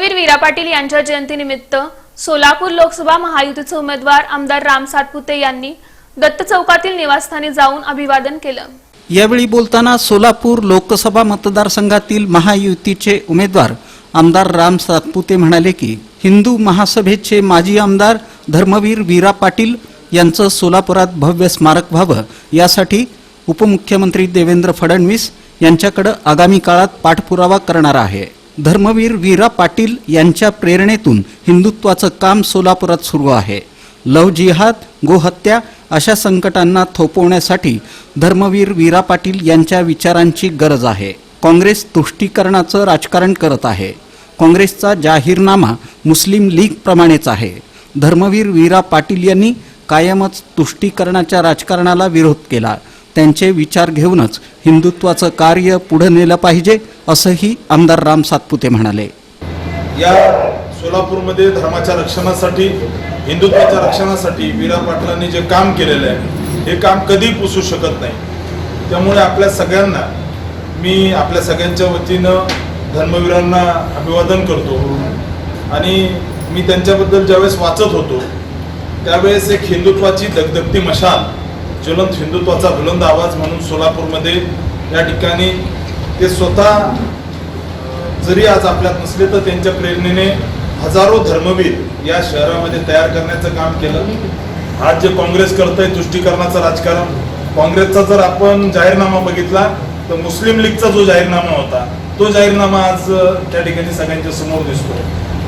धर्मवीर वीरा पाटील यांच्या जयंतीनिमित्त सोलापूर लोकसभा महायुतीचे उमेदवार आमदार राम सातपुते यांनी दत्त चौकातील निवासस्थानी जाऊन अभिवादन केलं. यावेळी बोलताना सोलापूर लोकसभा मतदारसंघातील महायुतीचे उमेदवार आमदार राम सातपुते म्हणाले की हिंदू महासभेचे माजी आमदार धर्मवीर वीरा पाटील यांचं सोलापुरात भव्य स्मारक व्हावं यासाठी उपमुख्यमंत्री देवेंद्र फडणवीस यांच्याकडे आगामी काळात पाठपुरावा करणार आहे. धर्मवीर वीरा पाटील यांच्या प्रेरणेतून हिंदुत्वाचं काम सोलापुरात सुरू आहे. लव जिहाद गोहत्या अशा संकटांना थोपवण्यासाठी धर्मवीर वीरा पाटील यांच्या विचारांची गरज आहे. काँग्रेस तुष्टीकरणाचं राजकारण करत आहे. काँग्रेसचा जाहीरनामा मुस्लिम लीगप्रमाणेच आहे. धर्मवीर वीरा पाटील यांनी कायमच तुष्टीकरणाच्या राजकारणाला विरोध केला. त्यांचे विचार घेऊनच हिंदुत्वाचं कार्य पुढे नेलं पाहिजे असंही आमदार राम सातपुते म्हणाले. या सोलापूरमध्ये धर्माच्या रक्षणासाठी हिंदुत्वाच्या रक्षणासाठी वीरा पाटलांनी जे काम केलेलं आहे हे काम कधी पुसू शकत नाही. त्यामुळे आपल्या सगळ्यांना मी आपल्या सगळ्यांच्या वतीनं धर्मवीरांना अभिवादन करतो आणि मी त्यांच्याबद्दल ज्यावेळेस वाचत होतो त्यावेळेस एक हिंदुत्वाची दगदगती मशाल ज्वलंत हिंदुत्वाचा बुलंद आवाज म्हणून सोलापूरमध्ये या ठिकाणी ते स्वतः जरी आज आपल्यात नसले तर त्यांच्या प्रेरणेने हजारो धर्मवीर या शहरामध्ये तयार करण्याचं काम केलं. आज जे काँग्रेस करतंय आहे तुष्टीकरणाचं राजकारण काँग्रेसचा जर आपण जाहीरनामा बघितला तर मुस्लिम लीगचा जो जाहीरनामा होता तो जाहीरनामा आज त्या ठिकाणी सगळ्यांच्या समोर दिसतो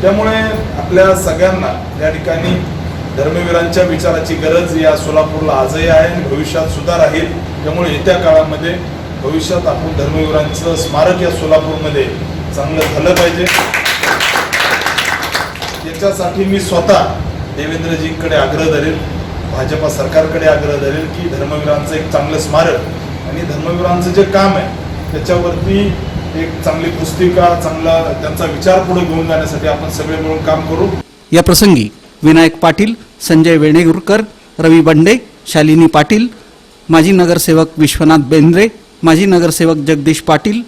त्यामुळे आपल्या सगळ्यांना या ठिकाणी धर्मवीरांच्या विचाराची गरज या सोलापूरला आजही आहे आणि भविष्यात सुद्धा राहील. त्यामुळे येत्या काळामध्ये भविष्यात आपण धर्मवीरांचं स्मारक या सोलापूरमध्ये चांगलं झालं पाहिजे. याच्यासाठी मी स्वतः देवेंद्रजींकडे आग्रह धरेल भाजपा सरकारकडे आग्रह धरेल की धर्मवीरांचं एक चांगलं स्मारक आणि धर्मवीरांचं जे काम आहे त्याच्यावरती एक चांगली पुस्तिका चांगला त्यांचा विचार पुढे घेऊन जाण्यासाठी आपण सगळे मिळून काम करू. या प्रसंगी विनायक पाटील संजय वेणेगुरकर रवी बंडे शालिनी पाटील माजी नगरसेवक विश्वनाथ बेंद्रे माजी नगरसेवक जगदीश पाटील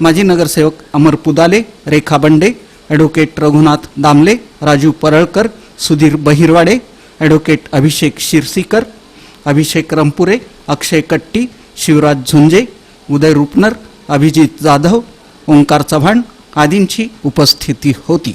माजी नगरसेवक अमर पुदाले रेखा बंडे ॲडव्होकेट रघुनाथ दामले राजू परळकर सुधीर बहिरवाडे ॲडव्होकेट अभिषेक शिरसीकर अभिषेक रंपुरे अक्षय कट्टी शिवराज झुंजे उदय रुपनर अभिजित जाधव ओंकार चव्हाण आदींची उपस्थिती होती.